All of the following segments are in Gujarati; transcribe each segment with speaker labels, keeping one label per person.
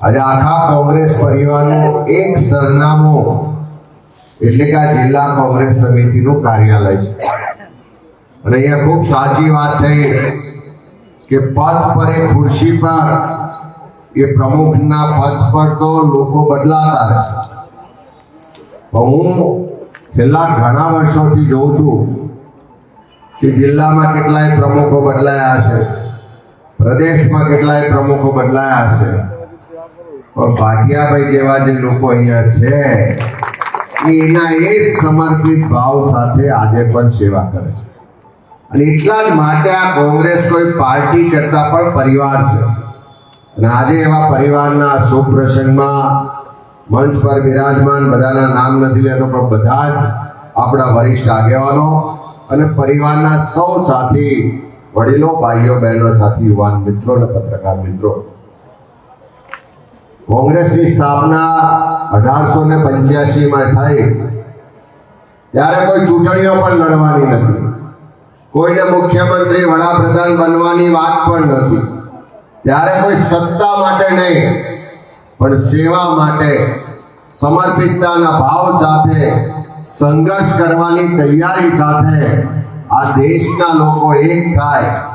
Speaker 1: આજે આખા કોંગ્રેસ પરિવારનું એક સરનામું, એટલે કે આ જિલ્લા કોંગ્રેસ સમિતિનું કાર્યાલય છે. અને અહીંયા ખૂબ સાચી વાત થઈ કે પદ પર એ ખુરશી પર, એ પ્રમુખના પદ પર તો લોકો બદલાતા રહે. પણ હું છેલ્લા ઘણા વર્ષોથી જોઉં છું કે જિલ્લામાં કેટલાય પ્રમુખો બદલાયા છે પ્રદેશમાં કેટલાય પ્રમુખો બદલાયા હશે. પણ ભાટિયાભાઈ જેવા જે લોકો અહીંયા છે, એના એ જ સમર્પિત ભાવ સાથે આજે પણ સેવા કરે છે. અને એટલા જ માટે આ કોંગ્રેસ કોઈ પાર્ટી કરતા પણ પરિવાર છે. અને આજે એવા પરિવારના શુભ પ્રસંગમાં મંચ પર બિરાજમાન બધાના નામ નથી લેતો, પણ બધા જ આપણા વરિષ્ઠ આગેવાનો અને પરિવારના સૌ સાથી વડીલો, ભાઈઓ, બહેનો, સાથી યુવાન મિત્રો અને પત્રકાર મિત્રો કોંગ્રેસની સ્થાપના અઢારસો ને પંચ્યાસીમાં થઈ. ત્યારે કોઈ ચૂંટણીઓ પણ લડવાની નથી. કોઈને મુખ્યમંત્રી, વડાપ્રધાન બનવાની વાત પણ નથી. ત્યારે કોઈ સત્તા માટે નહીં, પણ સેવા માટે સમર્પિતતાના ભાવ સાથે સંઘર્ષ કરવાની તૈયારી સાથે આ દેશના લોકો એક થાય.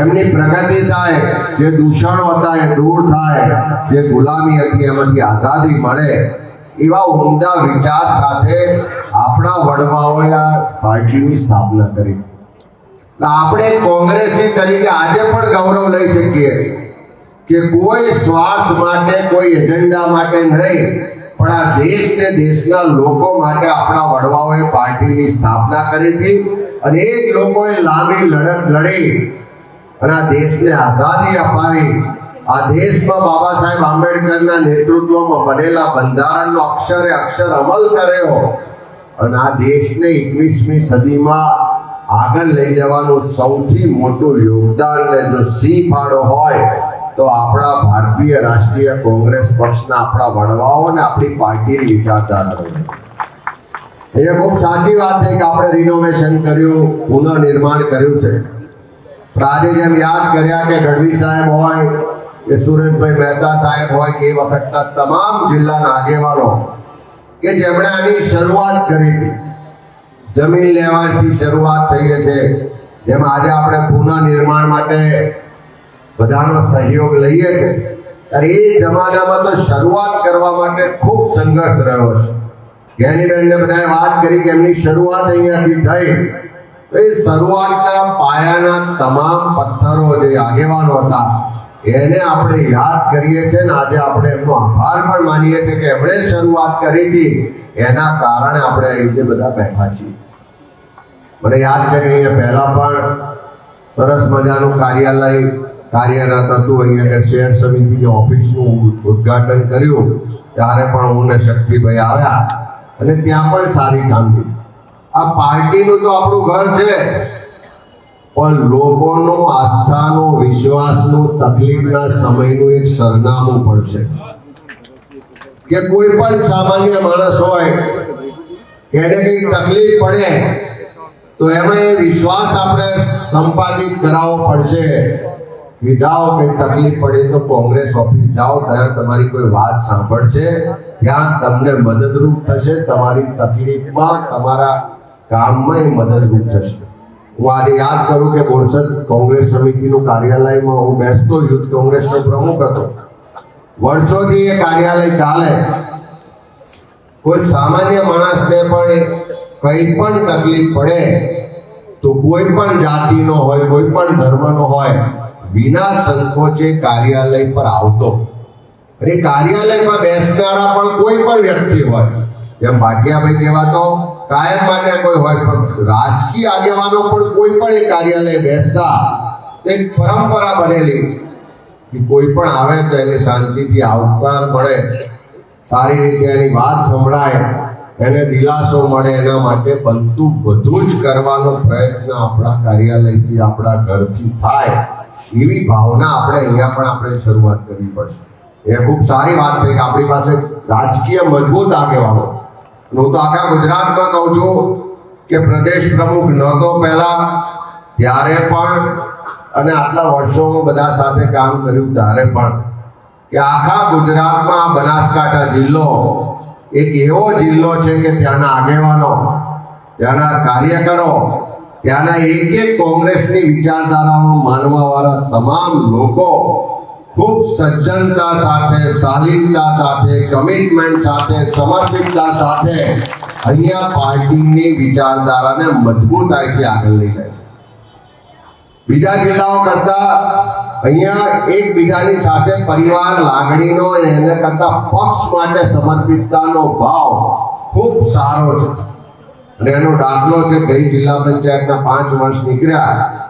Speaker 1: એમની પ્રગતિ થાય, જે દૂષણો હતા એ દૂર થાય, જે ગુલામી હતી એમાંથી આઝાદી મળે. એવા ઉમદા વિચાર સાથે આપણા વડવાઓએ આ પાર્ટીની સ્થાપના કરી. આપણે કોંગ્રેસી તરીકે આજે પણ ગૌરવ લઈ શકીએ કે કોઈ સ્વાર્થ માટે, કોઈ એજન્ડા માટે નહીં, પણ આ દેશ ને દેશના લોકો માટે આપણા વડવાઓએ પાર્ટીની સ્થાપના કરી હતી અને એ લોકોએ લાંબી લડત લડી. અને આ દેશને આઝાદી અપાવી. આ દેશમાં બાબા સાહેબ આંબેડકરના નેતૃત્વમાં બનેલા બંધારણનો અક્ષરે અક્ષર અમલ કર્યો. અને આ દેશને એકવીસમી સદીમાં આગળ લઈ જવાનું સૌથી મોટું યોગદાન ને જો સિંહ ફાળો હોય, તો આપણા ભારતીય રાષ્ટ્રીય કોંગ્રેસ પક્ષના આપણા વડવાઓ અને આપણી પાર્ટીની વિચારધારા એ ખૂબ સાચી વાત છે કે આપણે રિનોવેશન કર્યું, પુનઃનિર્માણ કર્યું છે. આજે જેમ યાદ કર્યા કે ગઢવી સાહેબ હોય, કે સુરેશભાઈ મહેતા સાહેબ હોય, કે એ વખતના તમામ જિલ્લાના આગેવાનો, કે જેમણે આની શરૂઆત કરી હતી. જમીન લેવાથી શરૂઆત થઈ છે. જેમ આજે આપણે પુનઃનિર્માણ માટે બધાનો સહયોગ લઈએ છીએ ત્યારે એ જમાનામાં તો શરૂઆત કરવા માટે ખૂબ સંઘર્ષ રહ્યો છે. જ્ઞાનીબેનને બધાએ વાત કરી કે એમની શરૂઆત અહીંયાથી થઈ. એ શરૂઆતના પાયાના તમામ પથ્થરો જે આગેવાનો હતા, એને આપણે યાદ કરીએ છીએ ને આજે આપણે એમનો આભાર પણ માનીએ છીએ કે એમણે શરૂઆત કરી હતી. એના કારણે આપણે અહીં જે બધા બેઠા છીએ. મને યાદ છે કે અહીંયા પહેલા પણ સરસ મજાનું કાર્યાલય કાર્યરત હતું. અહીંયા કે શહેર સમિતિની ઓફિસનું ઉદ્ઘાટન કર્યું. ત્યારે પણ હું ને શક્તિભાઈ આવ્યા. અને ત્યાં પણ સારી કામગીરી આ પાર્ટીનું તો આપણું ઘર છે. પણ લોકોનો આસ્થાનો, વિશ્વાસનું, તકલીફના સમયનું એક સરનામું પણ છે. કે કોઈ પણ સામાન્ય માણસ હોય એને કંઈક તકલીફ પડે, તો એમાં એ વિશ્વાસ આપણે સંપાદિત કરાવવો પડશે. કે જાઓ, કંઈ તકલીફ પડે તો કોંગ્રેસ ઓફિસ જાઓ, ત્યાં તમારી કોઈ વાત સાંભળશે. ત્યાં તમને મદદરૂપ થશે, તમારી તકલીફમાં તમારા કામમાં એ મદદરૂપ થશે. હું આજે યાદ કરું કે બોરસદ કોંગ્રેસ સમિતિનું કાર્યાલયમાં હું બેસતો યુથ કોંગ્રેસનો પ્રમુખ હતો. વર્ષોથી એ કાર્યાલય ચાલે. કોઈ સામાન્ય માણસને પણ કંઈ પણ તકલીફ પડે, તો કોઈ પણ જાતિનો હોય, કોઈ પણ ધર્મનો હોય, વિના સંકોચે કાર્યાલય પર આવતો. અને કાર્યાલયમાં બેસનારા પણ કોઈ પણ વ્યક્તિ હોય, જેમ ભાગ્યાભાઈ કહેવાતો કાયમ માટે કોઈ હોય પણ રાજકીય આગેવાનો પણ કોઈ પણ એ કાર્યાલય બેસતા એક પરંપરા બનેલી કે કોઈ પણ આવે તો એને શાંતિથી આવકાર મળે, સારી રીતે એની વાત સંભળાય, એને દિલાસો મળે, એના માટે બનતું બધું જ કરવાનો પ્રયત્ન આપણા કાર્યાલયથી, આપણા ઘરથી થાય. એવી ભાવના આપણે અહીંયા પણ આપણે શરૂઆત કરવી પડશે. એ ખૂબ સારી વાત થઈ કે આપણી પાસે રાજકીય મજબૂત આગેવાનો હું તો આખા ગુજરાતમાં કહું છું કે પ્રદેશ પ્રમુખ નહોતો પહેલા, ત્યારે પણ અને આટલા વર્ષો બધા સાથે કામ કર્યું, ત્યારે પણ કે આખા ગુજરાતમાં બનાસકાંઠા જિલ્લો એક એવો જિલ્લો છે કે ત્યાંના આગેવાનો, ત્યાંના કાર્યકરો, ત્યાંના એક એક કોંગ્રેસની વિચારધારાઓ માનવાવાળા તમામ લોકો ખૂબ સજ્જનતા સાથે, શાલીનતા સાથે કમિટમેન્ટ સાથે, સમર્પિતતા સાથે અહીંયા પાર્ટીની વિચારધારાને મજબૂતાઈથી આગળ લઈ જાય છે. બીજા જિલ્લાઓ કરતા અહીંયા એકબીજાની સાથે પરિવાર, લાગણીનો એને કરતા પક્ષ માટે સમર્પિતતાનો ભાવ ખૂબ સારો છે. અને એનો દાખલો છે, ગઈ જિલ્લા પંચાયતના પાંચ વર્ષ નીકળ્યા.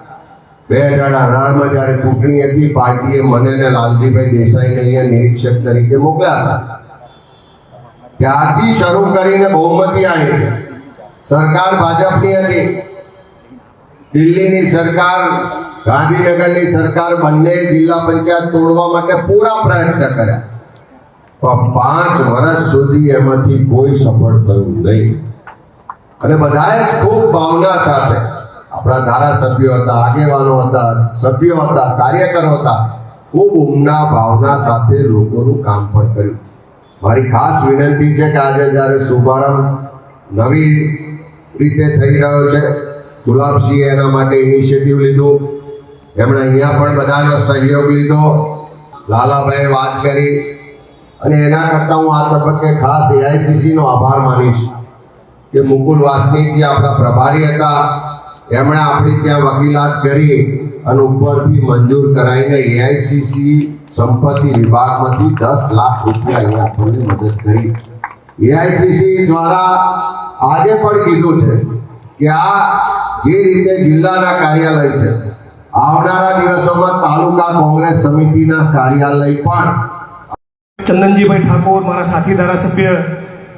Speaker 1: બે હજાર અઢારમાં જ્યારે ચૂંટણી હતી, પાર્ટીએ મને ને લાલજીભાઈ દેસાઈને અહીંયા નિરીક્ષક તરીકે મોકલ્યા હતા. ત્યારથી શરૂ કરીને બહુમતી આવી. સરકાર ભાજપની હતી. દિલ્હીની સરકાર, ગાંધીનગરની સરકાર બંને જિલ્લા પંચાયત તોડવા માટે પૂરા પ્રયત્ન કર્યા. પણ પાંચ વર્ષ સુધી એમાંથી કોઈ સફળ થયું નહીં. અને બધાએ ખૂબ ભાવના સાથે આપણા ધારાસભ્યો હતા, આગેવાનો હતા, સભ્યો હતા, કાર્યકરો હતા, ખૂબ ઉમના ભાવના સાથે લોકોનું કામ પણ કર્યું. મારી ખાસ વિનંતી છે કે આજે જ્યારે શુભારંભ નવી રીતે થઈ રહ્યો છે ગુલાબસિંહે એના માટે ઇનિશિયેટિવ લીધું, એમણે અહીંયા પણ બધાનો સહયોગ લીધો, લાલાભાઈએ વાત કરી, અને એના કરતાં હું આ તબક્કે ખાસ એઆઈસીસીનો આભાર માનીશ કે મુકુલ વાસનિકજી આપણા પ્રભારી હતા એમણે આપણી ત્યાં વકીલાત કરી અને ઉપરથી મંજૂર કરાવીને એઆઈસીસી સંપત્તિ વિભાગમાંથી દસ લાખ રૂપિયા અહીંયા આપણને મદદ કરી. એઆઈસીસી દ્વારા આજે પણ કીધું છે કે આ જે રીતે જિલ્લાના કાર્યાલય છે, આવનારા દિવસોમાં તાલુકા કોંગ્રેસ સમિતિના કાર્યાલય પણ
Speaker 2: ચંદનજીભાઈ ઠાકોર, મારા સાથી ધારાસભ્ય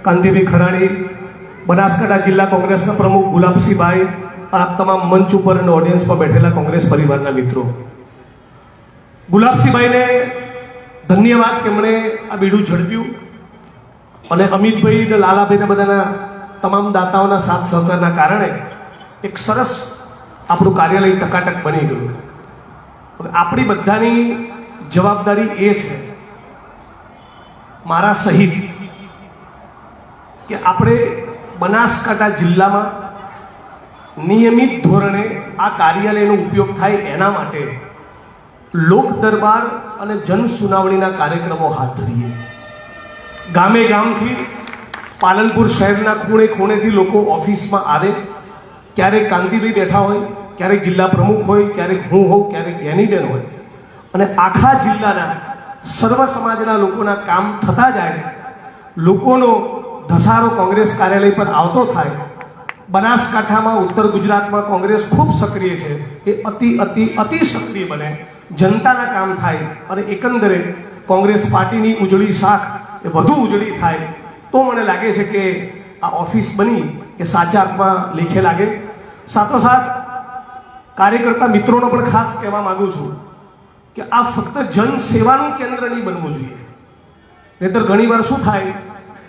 Speaker 2: કાંતિભાઈ ખરાણી, બનાસકાંઠા જિલ્લા કોંગ્રેસના પ્રમુખ ગુલાબસિંહભાઈ આ તમામ મંચ ઉપર અને ઓડિયન્સમાં બેઠેલા કોંગ્રેસ પરિવારના મિત્રો. ગુલાબસિંહભાઈને ધન્યવાદ કે એમણે આ બીડું ઝડપ્યું. અને અમિતભાઈ અને લાલાભાઈને બધાના તમામ દાતાઓના સાથ સહકારના કારણે એક સરસ આપણું કાર્યાલય ટકાટક બની ગયું. હવે આપણી બધાની જવાબદારી એ છે, મારા સહિત, કે આપણે બનાસકાંઠા જિલ્લામાં નિયમિત ધોરણે આ કાર્યાલયનો ઉપયોગ થાય એના માટે લોક દરબાર અને જન સુનાવણીના કાર્યક્રમો હાથ ધરીએ. ગામે ગામથી પાલનપુર શહેરના ખૂણે ખૂણેથી લોકો ઓફિસમાં આવે. ક્યારેક કાંતિભાઈ બેઠા હોય, ક્યારેક જિલ્લા પ્રમુખ હોય, ક્યારેક હું હોઉં, ક્યારેક જ્ઞાનીબેન હોય. અને આખા જિલ્લાના સર્વ સમાજના લોકોના કામ થતા જાય. લોકોનો ધસારો કોંગ્રેસ કાર્યાલય પર આવતો થાય. બનાસકાંઠામાં ઉત્તર ગુજરાતમાં કોંગ્રેસ ખૂબ સક્રિય છે. એ અતિ અતિ અતિ સક્રિય બને. જનતાના કામ થાય અને એકંદરે કોંગ્રેસ પાર્ટીની ઉજળી શાખ એ વધુ ઉજળી થાય. તો મને લાગે છે કે આ ઓફિસ બની એ સાચા અર્થમાં લેખે લાગે. સાથોસાથ કાર્યકર્તા મિત્રોનો પણ ખાસ કહેવા માગું છું કે આ ફક્ત જન સેવાનું કેન્દ્ર નહીં બનવું જોઈએ. નહીતર ઘણીવાર શું થાય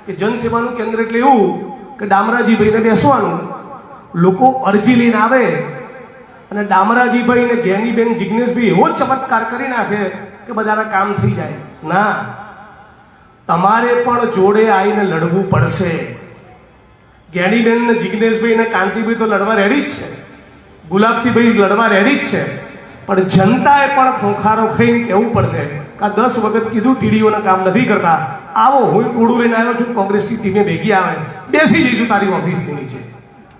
Speaker 2: કે જન સેવાનું કેન્દ્ર એટલે એવું કે ડામરાજીભાઈને બેસવાનું. લોકો અરજી લઈને આવે અને ડામરાજીભાઈ ને જ્ઞાનીબેન જિજ્ઞેશભાઈ એવો ચમત્કાર કરી નાખે કે બધાના કામ થઈ જાય. ના, તમારે પણ જોડે આવીને લડવું પડશે. જ્ઞાનીબેન ને જિજ્ઞેશભાઈ ને કાંતિભાઈ તો લડવા રેડી જ છે. ગુલાબસિંહભાઈ લડવા રેડી જ છે. પણ જનતાએ પણ ખોખારો ખાઈને કહેવું પડશે કે આ દસ વખત કીધું, ટીડીઓના કામ નથી કરતા. આવો હું કોડું લઈને આવ્યો છું, કોંગ્રેસની ટીમે ભેગી આવે. બેસી જઈશું તારી ઓફિસની નીચે.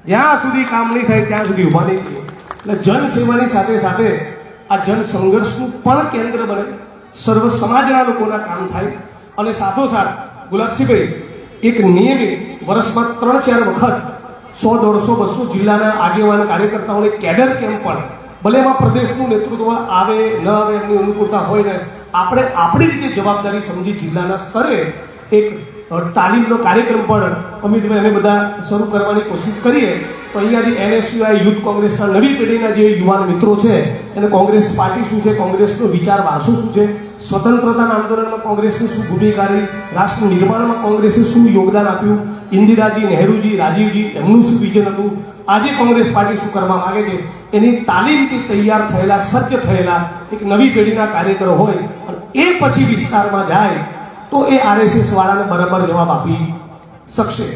Speaker 2: જ્યાં સુધી કામ નહીં થાય, ત્યાં સુધી ઊભા નહીં થઈએ. એટલે જન સેવાની સાથે સાથે આ જન સંઘર્ષનું પણ કેન્દ્ર બને. સર્વ સમાજના લોકોના કામ થાય. અને સાથોસાથ, ગુલાબસિંહભાઈ, એક નિયમિત વર્ષમાં ત્રણ ચાર વખત સો, દોઢસો, બસો જિલ્લાના આગેવાન કાર્યકર્તાઓને કેડર કેમ્પ પણ, ભલે એમાં પ્રદેશનું નેતૃત્વ આવે, ન આવે, એમની અનુકૂળતા હોય ને આપણે આપણી રીતે જવાબદારી સમજી જિલ્લાના સ્તરે એક તાલીમનો કાર્યક્રમ પણ અમિતભાઈ અમે બધા શરૂ કરવાની કોશિશ કરીએ. તો અહીંયાથી એનએસયુઆઈ યુથ કોંગ્રેસના નવી પેઢીના જે યુવાન મિત્રો છે, એને કોંગ્રેસ પાર્ટી શું છે, કોંગ્રેસનો વિચાર વારસો શું છે સ્વતંત્રતાના આંદોલનમાં કોંગ્રેસની શું ભૂમિકા રહી? રાષ્ટ્ર નિર્માણમાં કોંગ્રેસે શું યોગદાન આપ્યું? ઇન્દિરાજી નહેરુજી, રાજીવજી, એમનું શું વિઝન હતું? આજે કોંગ્રેસ પાર્ટી શું કરવા માંગે છે? એની તાલીમથી તૈયાર થયેલા, સજ્જ થયેલા એક નવી પેઢીના કાર્યકરો હોય અને એ પછી વિસ્તારમાં જાય, તો એ આરએસએસ વાળાને બરાબર જવાબ આપી શકશે.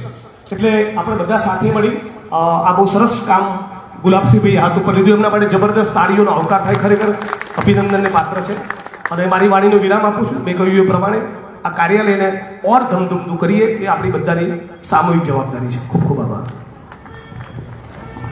Speaker 2: એટલે આપણે બધા સાથે મળી આ બહુ સરસ કામ ગુલાબસિંહભાઈ હાથ ઉપર લીધું. એમના માટે જબરદસ્ત તાળીઓનો આવકાર થાય ખરેખર. અભિનંદનને પાત્ર છે. અને મારી વાણીનો વિરામ આપું છું. મેં કહ્યું એ પ્રમાણે આ કાર્યાલયને ઓર ધમધમતું કરીએ એ આપણી બધાની સામૂહિક જવાબદારી છે. ખૂબ ખૂબ આભાર.